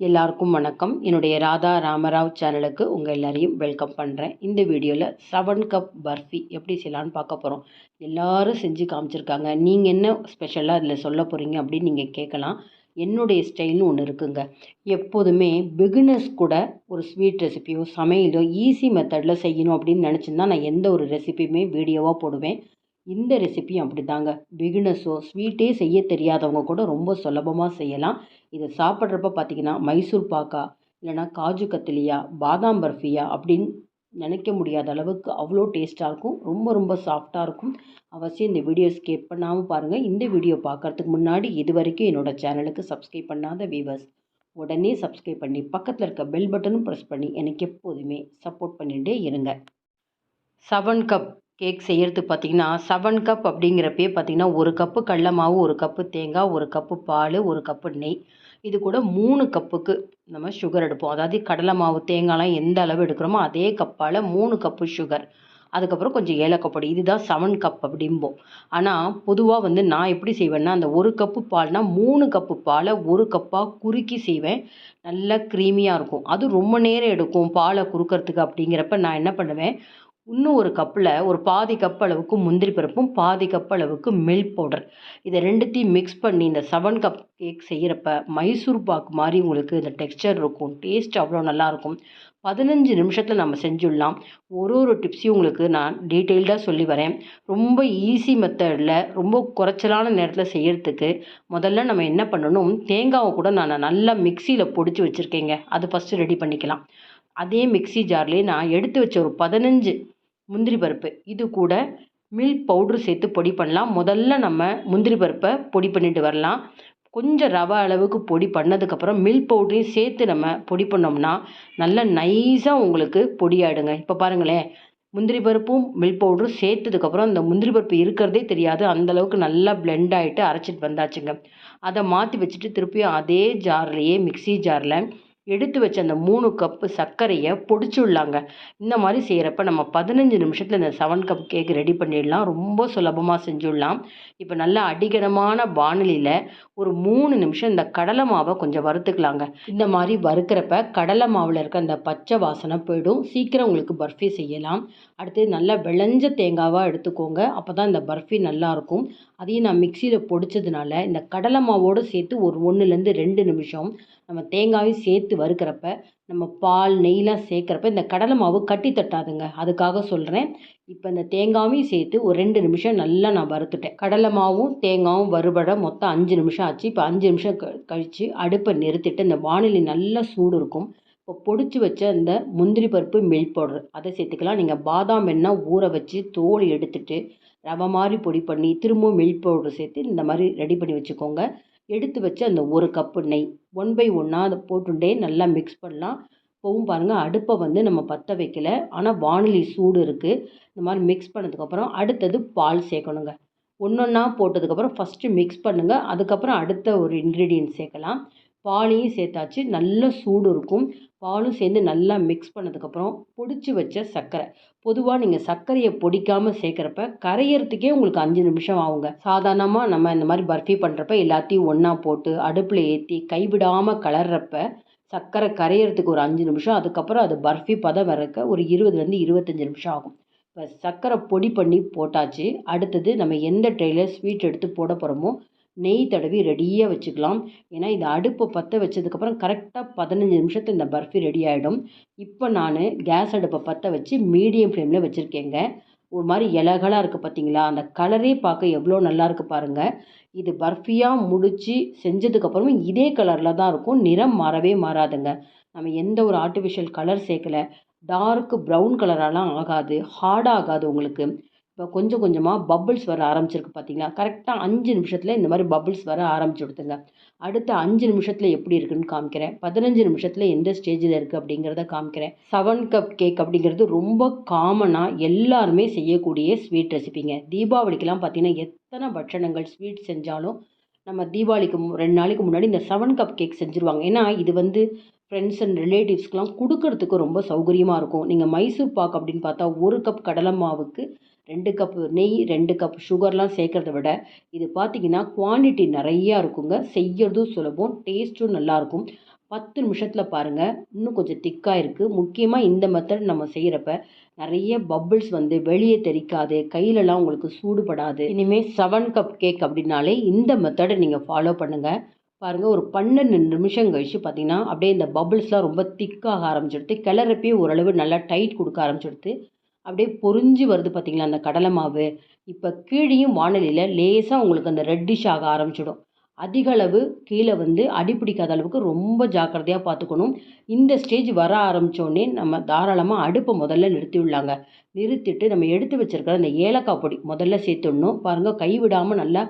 எல்லாருக்கும் வணக்கம். என்னுடைய ராதா ராமராவ் சேனலுக்கு உங்கள் எல்லாரையும் வெல்கம் பண்ணுறேன் இந்த வீடியோவில் செவன் கப் பர்ஃபி எப்படி செய்யலான்னு பார்க்க போகிறோம் எல்லோரும் செஞ்சு காமிச்சிருக்காங்க. நீங்கள் என்ன ஸ்பெஷலாக இதில் சொல்ல போகிறீங்க அப்படின்னு நீங்கள் கேட்கலாம். என்னுடைய ஸ்டைல்னு ஒன்று இருக்குங்க. எப்போதுமே பிகினர்ஸ் கூட ஒரு ஸ்வீட் ரெசிப்பியோ சமையலோ ஈஸி மெத்தடில் செய்யணும் அப்படின்னு நினச்சிருந்தா நான் எந்த ஒரு ரெசிப்பியுமே வீடியோவாக போடுவேன். இந்த ரெசிபியும் அப்படி தாங்க பிகினர்ஸோ ஸ்வீட்டே செய்ய தெரியாதவங்க கூட ரொம்ப சுலபமாக செய்யலாம். இதை சாப்பிட்றப்ப பார்த்தீங்கன்னா மைசூர் பாக்கா இல்லைனா காஜு கத்திலியா பாதாம் பர்ஃபியா அப்படின்னு நினைக்க முடியாத அளவுக்கு அவ்வளோ டேஸ்ட்டாக இருக்கும். ரொம்ப ரொம்ப சாஃப்டாக இருக்கும். அவசியம் இந்த வீடியோ ஸ்கிப் பண்ணாமல் பாருங்கள் இந்த வீடியோ பார்க்குறதுக்கு முன்னாடி இது வரைக்கும் என்னோடய சேனலுக்கு சப்ஸ்கிரைப் பண்ணாத வீவர்ஸ் உடனே சப்ஸ்கிரைப் பண்ணி பக்கத்தில் இருக்க பெல் பட்டனும் ப்ரெஸ் பண்ணி எனக்கு எப்போதுமே சப்போர்ட் பண்ணிகிட்டே இருங்க. செவன் கப் கேக் செய்கிறதுக்கு பார்த்திங்கன்னா செவன் கப் அப்படிங்கிறப்பே பார்த்திங்கன்னா ஒரு கப்பு கடல மாவு ஒரு கப்பு தேங்காய் ஒரு கப்பு பால் ஒரு கப்பு நெய். இது கூட மூணு கப்புக்கு நம்ம சுகர் எடுப்போம். அதாவது கடலை மாவு தேங்காய்லாம் எந்த அளவு எடுக்கிறோமோ அதே கப்பால் மூணு கப்பு சுகர் அதுக்கப்புறம் கொஞ்சம் ஏலக்காய் இதுதான் செவன் கப் அப்படிம்போம். ஆனால் பொதுவாக வந்து நான் எப்படி செய்வேன்னா அந்த ஒரு கப்பு பால்னா மூணு கப்பு பாலை ஒரு கப்பாக குறுக்கி செய்வேன். நல்லா க்ரீமியாக இருக்கும். அது ரொம்ப நேரம் எடுக்கும் பாலை குறுக்கிறதுக்கு அப்படிங்கிறப்ப நான் என்ன பண்ணுவேன் இன்னும் ஒரு கப்பில் ஒரு பாதி கப் அளவுக்கு முந்திரி பருப்பும் பாதி கப் அளவுக்கு மில்க் பவுடர் இதை ரெண்டுத்தையும் மிக்ஸ் பண்ணி இந்த செவன் கப் கேக் செய்கிறப்ப மைசூர் பாக் மாதிரி உங்களுக்கு இந்த டெக்ஸ்டர் இருக்கும் டேஸ்ட் அவ்வளோ நல்லாயிருக்கும் பதினஞ்சு நிமிஷத்தில் நம்ம செஞ்சுடலாம். ஒரு ஒரு டிப்ஸையும் உங்களுக்கு நான் டீட்டெயில்டாக சொல்லி வரேன். ரொம்ப ஈஸி மெத்தடில் ரொம்ப குறைச்சலான நேரத்தில் செய்கிறதுக்கு முதல்ல நம்ம என்ன பண்ணணும் தேங்காவை கூட நான் நல்லா மிக்சியில் பொடிச்சு வச்சுருக்கேங்க. அது ஃபஸ்ட்டு ரெடி பண்ணிக்கலாம். அதே மிக்சி ஜார்லேயே நான் எடுத்து வச்ச ஒரு பதினஞ்சு முந்திரி பருப்பு. இது கூட மில்க் பவுட்ரு சேர்த்து பொடி பண்ணலாம். முதல்ல நம்ம முந்திரி பருப்பை பொடி பண்ணிட்டு வரலாம். கொஞ்சம் ரவை அளவுக்கு பொடி பண்ணதுக்கப்புறம் மில்க் பவுட்ரையும் சேர்த்து நம்ம பொடி பண்ணோம்னா நல்லா நைஸாக உங்களுக்கு பொடியாயிடுங்க. இப்போ பாருங்களேன் முந்திரி பருப்பும் மில்க் பவுடரும் சேர்த்ததுக்கப்புறம் இந்த முந்திரி பருப்பு இருக்கிறதே தெரியாது. அந்தளவுக்கு நல்லா பிளெண்ட் ஆகிட்டு அரைச்சிட்டு வந்தாச்சுங்க. அதை மாற்றி வச்சுட்டு திருப்பியும் அதே ஜார்லேயே மிக்சி ஜாரில் எடுத்து வச்ச அந்த மூணு கப்பு சர்க்கரையை பொடிச்சுடலாங்க. இந்த மாதிரி செய்கிறப்ப நம்ம பதினஞ்சு நிமிஷத்தில் இந்த செவன் கப் கேக் ரெடி பண்ணிடலாம். ரொம்ப சுலபமாக செஞ்சுடலாம். இப்போ நல்லா அடிகனமான வானிலையில் ஒரு மூணு நிமிஷம் இந்த கடலை மாவை கொஞ்சம் வறுத்துக்கலாங்க. இந்த மாதிரி வறுக்கிறப்ப கடலை மாவில் இருக்க அந்த பச்சை வாசனை போயிடும். சீக்கிரம் உங்களுக்கு பர்ஃபி செய்யலாம். அடுத்து நல்லா விளைஞ்ச தேங்காவாக எடுத்துக்கோங்க. அப்போ தான் இந்த பர்ஃபி நல்லாயிருக்கும் அதையும் நான் மிக்சியில் பொடிச்சதுனால இந்த கடலை மாவோடு சேர்த்து ஒரு ஒன்றுலேருந்து ரெண்டு நிமிஷம் நம்ம தேங்காயும் சேர்த்து வறுக்கிறப்ப நம்ம பால் நெய்லாம் சேர்க்குறப்ப இந்த கடலை மாவு கட்டி தட்டாதுங்க. அதுக்காக சொல்கிறேன் இப்போ இந்த தேங்காயும் சேர்த்து ஒரு ரெண்டு நிமிஷம் நல்லா நான் வறுத்துட்டேன். கடலை மாவும் தேங்காயும் வறுபட மொத்தம் அஞ்சு நிமிஷம் ஆச்சு. இப்போ அஞ்சு நிமிஷம் கழித்து அடுப்பை நிறுத்திட்டு இந்த வானிலை நல்லா சூடு இருக்கும். இப்போ பொடிச்சு வச்ச அந்த முந்திரி பருப்பு மில்க் பவுடர் அதை சேர்த்துக்கலாம். நீங்கள் பாதாம் எண்ணெய் ஊற வச்சு தோல் எடுத்துட்டு ரவை மாதிரி பொடி பண்ணி திரும்பவும் மில்க் பவுடர் சேர்த்து இந்த மாதிரி ரெடி பண்ணி வச்சுக்கோங்க. எடுத்து வச்சு அந்த ஒரு கப்பு நெய். ஒன் பை ஒன்னாக அதை போட்டுட்டே நல்லா மிக்ஸ் பண்ணலாம். இப்போவும் பாருங்கள் அடுப்பை வந்து நம்ம பற்ற வைக்கல. ஆனால் வானொலி சூடு இருக்குது இந்த மாதிரி மிக்ஸ் பண்ணதுக்கப்புறம் அடுத்தது பால் சேர்க்கணுங்க. ஒன்று ஒன்றா போட்டதுக்கப்புறம் ஃபஸ்ட்டு மிக்ஸ் பண்ணுங்கள் அதுக்கப்புறம் அடுத்த ஒரு இன்க்ரீடியன்ட் சேர்க்கலாம். பாலையும் சேர்த்தாச்சு. நல்ல சூடு இருக்கும். பாலும் சேர்ந்து நல்லா மிக்ஸ் பண்ணதுக்கப்புறம் பொடிச்சு வச்ச சர்க்கரை. பொதுவாக நீங்கள் சர்க்கரையை பொடிக்காமல் சேர்க்குறப்ப கரையிறதுக்கே உங்களுக்கு அஞ்சு நிமிஷம் ஆகுங்க. சாதாரணமாக நம்ம இந்த மாதிரி பர்ஃபி பண்ணுறப்ப எல்லாத்தையும் ஒன்றா போட்டு அடுப்பில் ஏற்றி கைவிடாமல் கலர்றப்ப சர்க்கரை கரையிறதுக்கு ஒரு அஞ்சு நிமிஷம் அதுக்கப்புறம் அது பர்ஃபி பதம் வரக்க ஒரு இருபதுலேருந்து இருபத்தஞ்சி நிமிஷம் ஆகும். இப்போ சர்க்கரை பொடி பண்ணி போட்டாச்சு. அடுத்தது நம்ம எந்த ட்ரெயில ஸ்வீட் எடுத்து போட போகிறோமோ நெய் தடவி ரெடியாக வச்சுக்கலாம். ஏன்னா இந்த அடுப்பை பற்ற வச்சதுக்கப்புறம் கரெக்டாக பதினஞ்சு நிமிஷத்தில் இந்த பர்ஃபி ரெடி ஆகிடும் இப்போ நான் கேஸ் அடுப்பை பற்ற வச்சு மீடியம் ஃப்ளேமில் வச்சுருக்கேங்க. ஒரு மாதிரி இலகலாக இருக்குது பார்த்தீங்களா அந்த கலரே பார்க்க எவ்வளோ நல்லா இருக்குது பாருங்கள் இது பர்ஃபியாக முடித்து செஞ்சதுக்கப்புறமும் இதே கலரில் தான் இருக்கும். நிறம் மாறவே மாறாதுங்க. நம்ம எந்த ஒரு ஆர்டிஃபிஷியல் கலர் சேர்க்கலை. டார்க் ப்ரௌன் கலராலாம் ஆகாது. ஹார்டாகாது உங்களுக்கு. இப்போ கொஞ்சம் கொஞ்சமாக பபுள்ஸ் வர ஆரம்பிச்சிருக்கு பார்த்தீங்களா கரெக்டாக அஞ்சு நிமிஷத்தில் இந்த மாதிரி பபுள்ஸ் வர ஆரம்பிச்சு கொடுத்துங்க அடுத்த அஞ்சு நிமிஷத்தில் எப்படி இருக்குன்னு காமிக்கிறேன். பதினஞ்சு நிமிஷத்தில் எந்த ஸ்டேஜில் இருக்குது அப்படிங்கிறத காமிக்கிறேன். செவன் கப் கேக் அப்படிங்கிறது ரொம்ப காமனாக எல்லாருமே செய்யக்கூடிய ஸ்வீட் ரெசிபிங்க தீபாவளிக்கெலாம் பார்த்தீங்கன்னா எத்தனை பட்சணங்கள் ஸ்வீட் செஞ்சாலும் நம்ம தீபாவளிக்கு ரெண்டு நாளைக்கு முன்னாடி இந்த செவன் கப் கேக் செஞ்சுருவாங்க. ஏன்னா இது வந்து ஃப்ரெண்ட்ஸ் அண்ட் ரிலேட்டிவ்ஸ்க்கெலாம் கொடுக்கறதுக்கு ரொம்ப சௌகரியமாக இருக்கும். நீங்கள் மைசூர் பாக் அப்படின்னு பார்த்தா ஒரு கப் கடலை மாவுக்கு ரெண்டு கப்பு நெய் ரெண்டு கப் சுகர்லாம் சேர்க்குறத விட இது பார்த்திங்கன்னா குவான்டிட்டி நிறையா இருக்குங்க. செய்யறதும் சுலபம் டேஸ்ட்டும் நல்லாயிருக்கும் பத்து நிமிஷத்தில் பாருங்கள் இன்னும் கொஞ்சம் திக்காக இருக்குது முக்கியமாக இந்த மெத்தட் நம்ம செய்கிறப்ப நிறைய பப்புள்ஸ் வந்து வெளியே தெரிக்காது. கையிலலாம் உங்களுக்கு சூடுபடாது. இனிமேல் செவன் கப் கேக் அப்படின்னாலே இந்த மெத்தடை நீங்கள் ஃபாலோ பண்ணுங்கள் பாருங்கள் ஒரு பன்னெண்டு நிமிஷம் கழிச்சு பார்த்தீங்கன்னா அப்படியே இந்த பபுள்ஸ்லாம் ரொம்ப திக்காக ஆரம்பிச்சிடுது கிளறப்பே ஓரளவு நல்லா டைட் கொடுக்க ஆரம்பிச்சிடுது அப்படியே பொறிஞ்சு வருது பார்த்தீங்களா அந்த கடலை மாவு? இப்போ கீழேயும் வானலியில் லேசாக உங்களுக்கு அந்த ரெட்டிஷ் ஆக ஆரம்பிச்சிடும். அதிகளவு கீழே வந்து அடி பிடிக்காத அளவுக்கு ரொம்ப ஜாக்கிரதையாக பார்த்துக்கணும் இந்த ஸ்டேஜ் வர ஆரம்பித்தோடனே நம்ம தாராளமாக அடுப்பை முதல்ல நிறுத்தி விடலாங்க. நிறுத்திட்டு நம்ம எடுத்து வச்சுருக்கிற அந்த ஏலக்காய் பொடி முதல்ல சேர்த்துடணும். பாருங்கள் கைவிடாமல் நல்லா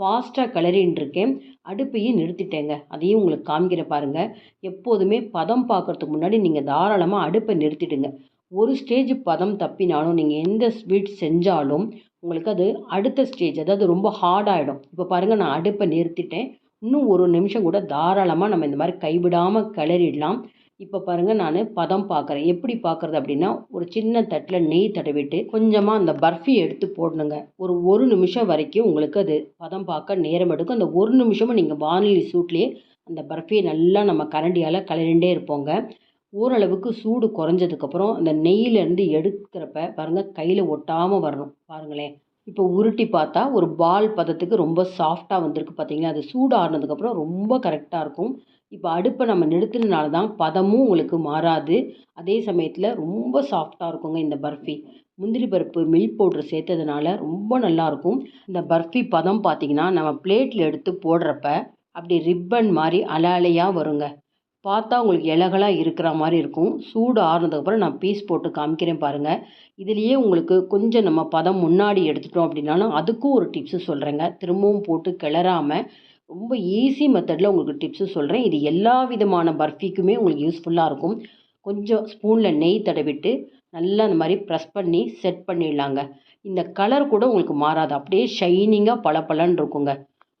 ஃபாஸ்ட்டாக கிளறின்னு இருக்கேன். அடுப்பையும் நிறுத்திட்டேங்க. அதையும் உங்களுக்கு காமிக்கிற பாருங்கள் எப்போதுமே பதம் பார்க்குறதுக்கு முன்னாடி நீங்கள் தாராளமாக அடுப்பை நிறுத்திடுங்க. ஒரு ஸ்டேஜ் பதம் தப்பினாலும் நீங்கள் எந்த ஸ்வீட் செஞ்சாலும் உங்களுக்கு அது அடுத்த ஸ்டேஜ் அதாவது ரொம்ப ஹார்டாகிடும் இப்போ பாருங்கள் நான் அடுப்பை நிறுத்திட்டேன். இன்னும் ஒரு நிமிஷம் கூட தாராளமாக நம்ம இந்த மாதிரி கைவிடாமல் கிளறிடலாம். இப்போ பாருங்கள் நான் பதம் பார்க்குறேன் எப்படி பார்க்குறது அப்படின்னா ஒரு சின்ன தட்டில் நெய் தடவிட்டு கொஞ்சமாக அந்த பர்ஃபி எடுத்து போடணுங்க. ஒரு ஒரு நிமிஷம் வரைக்கும் உங்களுக்கு அது பதம் பார்க்க நேரம் எடுக்கும். அந்த ஒரு நிமிஷமும் நீங்கள் வானிலை சூட்லேயே அந்த பர்ஃபியை நல்லா நம்ம கரண்டியால் கலரிண்டே இருப்போங்க. ஓரளவுக்கு சூடு குறைஞ்சதுக்கப்புறம் அந்த நெய்யிலேருந்து எடுக்கிறப்ப பாருங்கள் கையில் ஒட்டாமல் வரணும். பாருங்களேன். இப்போ உருட்டி பார்த்தா ஒரு பால் பதத்துக்கு ரொம்ப சாஃப்டாக வந்திருக்கு பார்த்தீங்களா அது சூடு ஆறுனதுக்கப்புறம் ரொம்ப கரெக்டாக இருக்கும். இப்போ அடுப்பை நம்ம நிறுத்தினால தான் பதமும் உங்களுக்கு மாறாது. அதே சமயத்தில் ரொம்ப சாஃப்டாக இருக்குங்க இந்த பர்ஃபி. முந்திரி பருப்பு மில்க் பவுட்ரு சேர்த்ததுனால ரொம்ப நல்லாயிருக்கும். இந்த பர்ஃபி பதம் பார்த்திங்கன்னா நம்ம பிளேட்டில் எடுத்து போடுறப்ப அப்படி ரிப்பன் மாதிரி அலை அலையாக வருங்க. பார்த்தா உங்களுக்கு இலகலாக இருக்கிற மாதிரி இருக்கும். சூடு ஆறுனதுக்கப்புறம் நான் பீஸ் போட்டு காமிக்கிறேன் பாருங்கள் இதுலேயே உங்களுக்கு கொஞ்சம் நம்ம பதம் முன்னாடி எடுத்துட்டோம் அப்படின்னாலும் அதுக்கும் ஒரு டிப்ஸு சொல்கிறேங்க திரும்பவும் போட்டு கிளறாமல் ரொம்ப ஈஸி மெத்தடில் உங்களுக்கு டிப்ஸு சொல்கிறேன் இது எல்லா விதமான பர்ஃபிக்குமே உங்களுக்கு யூஸ்ஃபுல்லாக இருக்கும். கொஞ்சம் ஸ்பூனில் நெய் தடவிட்டு நல்லா அந்த மாதிரி ப்ரெஸ் பண்ணி செட் பண்ணிடலாங்க. இந்த கலர் கூட உங்களுக்கு மாறாது. அப்படியே ஷைனிங்காக பளபளன்னு இருக்குங்க.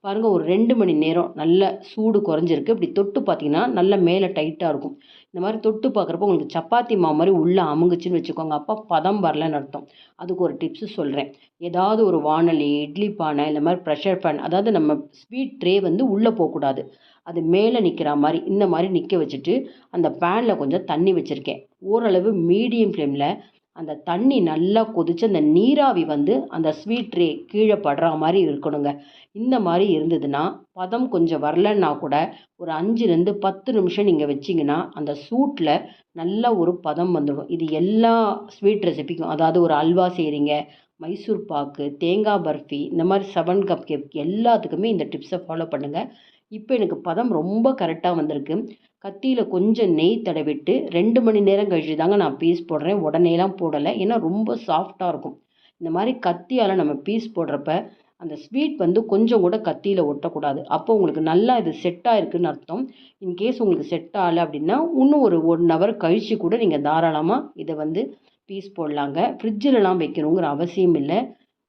பாருங்கள் ஒரு ரெண்டு மணி நேரம் நல்ல சூடு குறைஞ்சிருக்கு. இப்படி தொட்டு பார்த்தீங்கன்னா நல்ல மேலே டைட்டாக இருக்கும். இந்த மாதிரி தொட்டு பார்க்குறப்ப உங்களுக்கு சப்பாத்தி மாவு மாதிரி உள்ளே அமுங்குச்சுன்னு வச்சுக்கோங்க. அப்போ பதம் வரலன்னு அர்த்தம். அதுக்கு ஒரு டிப்ஸு சொல்கிறேன் ஏதாவது ஒரு வானொலி இட்லி பானை இந்த மாதிரி ப்ரெஷர் பேன் அதாவது நம்ம ஸ்வீட் ட்ரே வந்து உள்ளே போகக்கூடாது. அது மேலே நிற்கிற மாதிரி இந்த மாதிரி நிற்க வச்சுட்டு அந்த பேனில் கொஞ்சம் தண்ணி வச்சுருக்கேன். ஓரளவு மீடியம் ஃப்ளேமில் அந்த தண்ணி நல்லா கொதித்து அந்த நீராவி வந்து அந்த ஸ்வீட் ட்ரே கீழே படுற மாதிரி இருக்கணுங்க. இந்த மாதிரி இருந்ததுன்னா பதம் கொஞ்சம் வரலன்னா கூட ஒரு அஞ்சுலேருந்து பத்து நிமிஷம் நீங்கள் வச்சிங்கன்னா அந்த சூட்டில் நல்ல ஒரு பதம் வந்துடும். இது எல்லா ஸ்வீட் ரெசிபிக்கும் அதாவது ஒரு அல்வா செய்கிறீங்க மைசூர் பாக்கு தேங்காய் பர்ஃபி இந்த மாதிரி செவன் கப் கேக் எல்லாத்துக்குமே இந்த டிப்ஸை ஃபாலோ பண்ணுங்கள் இப்போ எனக்கு பதம் ரொம்ப கரெக்டாக வந்திருக்கு. கத்தியில் கொஞ்சம் நெய் தடவிட்டு ரெண்டு மணி நேரம் கழிச்சு தாங்க நான் பீஸ் போடுறேன். உடனேலாம் போடலை. ஏன்னா ரொம்ப சாஃப்டாக இருக்கும். இந்த மாதிரி கத்தியால் நம்ம பீஸ் போடுறப்ப அந்த ஸ்வீட் வந்து கொஞ்சம் கூட கத்தியில் ஒட்டக்கூடாது. அப்போ உங்களுக்கு நல்லா இது செட் ஆகிருக்குன்னு அர்த்தம். இன்கேஸ் உங்களுக்கு செட் ஆகலை அப்படின்னா இன்னும் ஒரு ஒன் ஹவர் கழித்து கூட நீங்கள் தாராளமாக இதை வந்து பீஸ் போடலாங்க. ஃப்ரிட்ஜிலலாம் வைக்கணுங்கிற அவசியம் இல்லை.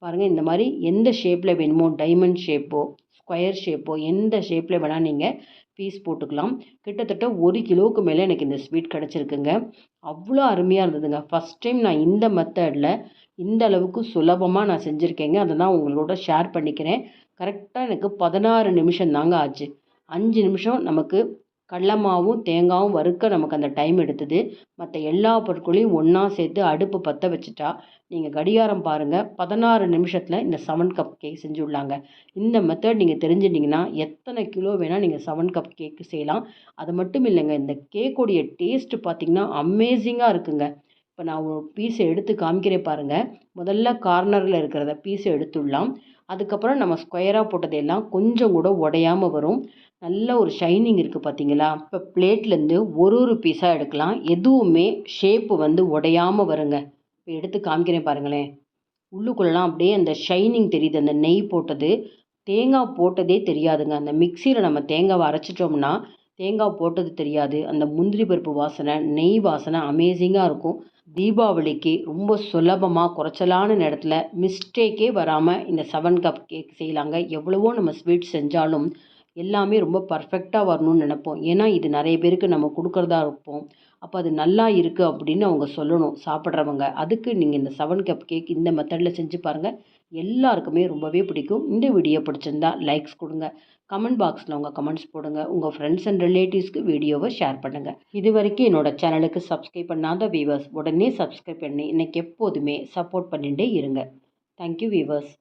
பாருங்கள் இந்த மாதிரி எந்த ஷேப்பில் வேணுமோ டைமண்ட் ஷேப்போ ஸ்கொயர் ஷேப்போ எந்த ஷேப்பில் வேணால் நீங்கள் பீஸ் போட்டுக்கலாம். கிட்டத்தட்ட ஒரு கிலோவுக்கு மேலே எனக்கு இந்த ஸ்வீட் கிடச்சிருக்குங்க. அவ்வளோ அருமையாக இருந்ததுங்க. ஃபஸ்ட் டைம் நான் இந்த மெத்தடில் இந்த அளவுக்கு சுலபமாக நான் செஞ்சுருக்கேங்க. அதை தான் உங்களோட ஷேர் பண்ணிக்கிறேன். கரெக்டாக எனக்கு பதினாறு நிமிஷம் தாங்க ஆச்சு. அஞ்சு நிமிஷம் நமக்கு கடலமாவும் தேங்காவும் தேங்காயும் வறுக்க நமக்கு அந்த டைம் எடுத்தது. மற்ற எல்லா பொருட்களையும் ஒன்றா சேர்த்து அடுப்பு பற்ற வச்சுட்டா நீங்கள் கடிகாரம் பாருங்கள் பதினாறு நிமிஷத்தில் இந்த செவன் கப் கேக் செஞ்சு விடலாங்க இந்த மெத்தட் நீங்கள் தெரிஞ்சிட்டிங்கன்னா எத்தனை கிலோ வேணால் நீங்கள் செவன் கப் கேக்கு செய்யலாம். அது மட்டும் இல்லைங்க இந்த கேக்குடைய டேஸ்ட்டு பார்த்திங்கன்னா அமேசிங்காக இருக்குங்க. இப்போ நான் ஒரு பீஸை எடுத்து காமிக்கிறேன் பாருங்கள் முதல்ல கார்னரில் இருக்கிறத பீஸை எடுத்துடலாம். அதுக்கப்புறம் நம்ம ஸ்கொயராக போட்டதெல்லாம் கொஞ்சம் கூட உடையாமல் வரும். நல்ல ஒரு ஷைனிங் இருக்குது பார்த்தீங்களா இப்போ பிளேட்லேருந்து ஒரு ஒரு பீஸாக எடுக்கலாம். எதுவுமே ஷேப்பு வந்து உடையாமல் வருங்க. இப்போ எடுத்து காமிக்கிறேன் பாருங்களேன். உள்ளுக்குள்ளெலாம் அப்படியே அந்த ஷைனிங் தெரியுது. அந்த நெய் போட்டது தேங்காய் போட்டதே தெரியாதுங்க. அந்த மிக்சியில் நம்ம தேங்காவை அரைச்சிட்டோம்னா தேங்காய் போட்டது தெரியாது. அந்த முந்திரி பருப்பு வாசனை நெய் வாசனை அமேசிங்காக இருக்கும். தீபாவளிக்கு ரொம்ப சுலபமாக குறைச்சலான நேரத்தில் மிஸ்டேக்கே வராமல் இந்த செவன் கப் கேக் செய்யலாங்க. எவ்வளவோ நம்ம ஸ்வீட் செஞ்சாலும் எல்லாமே ரொம்ப பர்ஃபெக்டாக வரணும்னு நினப்போம். ஏன்னா இது நிறைய பேருக்கு நம்ம கொடுக்குறதா இருப்போம். அப்போ அது நல்லா இருக்குது அப்படின்னு அவங்க சொல்லணும் சாப்பிட்றவங்க. அதுக்கு நீங்கள் இந்த செவன் கப் கேக் இந்த மெத்தடில் செஞ்சு பாருங்கள் எல்லாருக்குமே ரொம்பவே பிடிக்கும். இந்த வீடியோ பிடிச்சிருந்தா லைக்ஸ் கொடுங்க. கமெண்ட் பாக்ஸில் உங்கள் கமெண்ட்ஸ் போடுங்க. உங்கள் ஃப்ரெண்ட்ஸ் அண்ட் ரிலேட்டிவ்ஸ்க்கு வீடியோவை ஷேர் பண்ணுங்கள் இது வரைக்கும் என்னோட சேனலுக்கு சப்ஸ்கிரைப் பண்ணாத வீவர்ஸ் உடனே சப்ஸ்கிரைப் பண்ணி எனக்கு எப்போதுமே சப்போர்ட் பண்ணிகிட்டே இருங்க. Thank you viewers